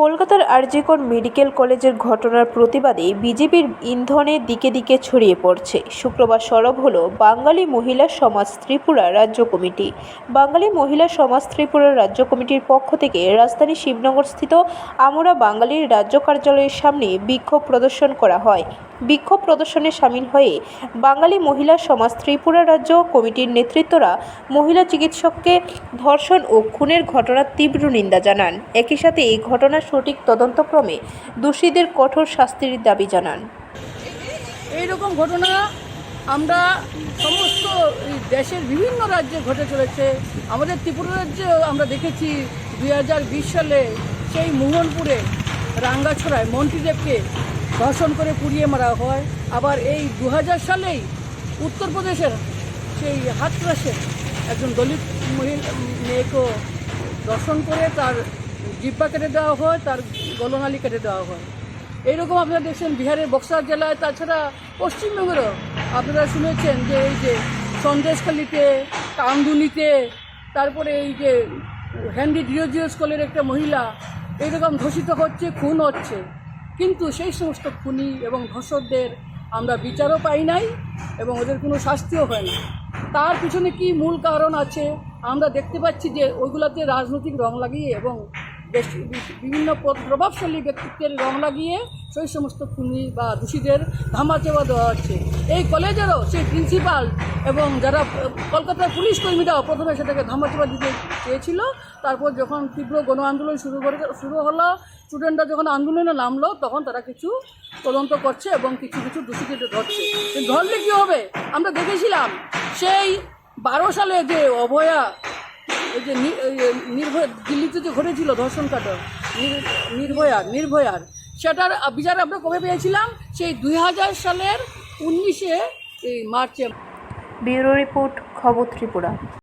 কলকাতার আরজিকর মেডিকেল কলেজের ঘটনার প্রতিবাদে বিজেপির ইন্ধনে দিকে দিকে ছড়িয়ে পড়ছে। শুক্রবার সরব হলো বাঙালি মহিলা সমাজ ত্রিপুরা রাজ্য কমিটি। বাঙালি মহিলা সমাজ ত্রিপুরা রাজ্য কমিটির পক্ষ থেকে রাজধানী শিবনগরস্থিত আমরা বাঙালির রাজ্য কার্যালয়ের সামনে বিক্ষোভ প্রদর্শন করা হয়। বিক্ষোভ প্রদর্শনে সামিল হয়ে বাঙালি মহিলা সমাজ ত্রিপুরা রাজ্য কমিটির নেতৃত্বরা মহিলা চিকিৎসককে ধর্ষণ ও খুনের ঘটনার তীব্র নিন্দা জানান। একই সাথে এই ঘটনার সঠিক তদন্তক্রমে দোষীদের কঠোর শাস্তির দাবি জানান। এইরকম ঘটনা আমরা সমস্ত দেশের বিভিন্ন রাজ্যে ঘটে চলেছে। আমাদের ত্রিপুরা রাজ্যে আমরা দেখেছি দুই হাজার বিশ সালে সেই মোহনপুরে রাঙ্গাছড়ায় মন্ত্রীদেবকে ধর্ষণ করে পুড়িয়ে মারা হয়। আবার এই দু হাজার সালেই উত্তরপ্রদেশের সেই হাতরাসে একজন দলিত মহিলা মেয়েকেও দর্শন করে তার জিব্বা কেটে দেওয়া হয়, তার গলনালি কেটে দেওয়া হয়। এইরকম আপনারা দেখছেন বিহারের বক্সার জেলায়। তাছাড়া পশ্চিমবঙ্গেরও আপনারা শুনেছেন যে এই যে সন্দেশখালিতে কামদুনিতে তারপরে এই যে হ্যান্ডি ডিওজিও স্কুলের একটা মহিলা এইরকম ধর্ষিত হচ্ছে, খুন হচ্ছে। কিন্তু সেই সমস্ত খুনি এবং ধর্ষকদের আমরা বিচারও পাই নাই এবং ওদের কোনো শাস্তিও হয় না তার পিছনে কি মূল কারণ আছে? আমরা দেখতে পাচ্ছি যে ওইগুলাতে রাজনৈতিক রং লাগিয়ে এবং বেশ বিভিন্ন প্র- প্রভাবশালী ব্যক্তিত্বের রং লাগিয়ে সেই সমস্ত খুনি বা দোষীদের ধামাচাপা দেওয়া হচ্ছে। এই কলেজেরও সেই প্রিন্সিপাল এবং যারা, কলকাতার পুলিশ কর্মীরাও প্রথমে সেটাকে ধামাচাপা দিতে চেয়েছিল। তারপর যখন তীব্র গণ আন্দোলন শুরু করে, শুরু হলো স্টুডেন্টরা যখন আন্দোলনে নামলো, তখন তারা কিছু তদন্ত করছে এবং কিছু কিছু দোষীদের ধরছে। ধরলে কী হবে? আমরা দেখেছিলাম, সেই বারো সালে যে অভয়া যে নির্ভয় দিল্লিতে যে ঘটেছিল ধর্ষণ কাণ্ড, নির- নির্ভয়ার নির্ভয়ার, সেটার বিচার আমরা কবে পেয়েছিলাম? সেই দুই হাজার সালের উনিশে মার্চে। ব্যুরো রিপোর্ট, খবর ত্রিপুরা।